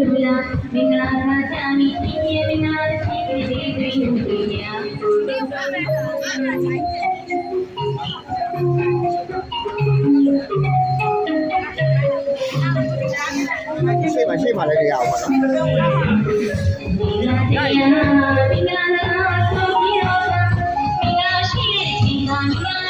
မင်္ဂလာပါချာမီဒီမင်္ဂလာရှိတဲ့ဒီဒီဒီညာရှေ့မှာရှေ့မှာလည်းကြရအောင်ပါနော်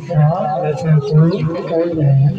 Petra, những them.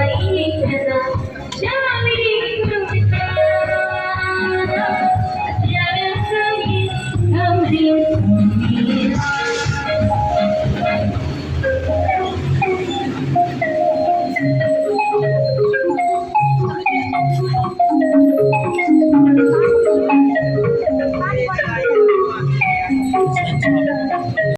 Krishna, Shama.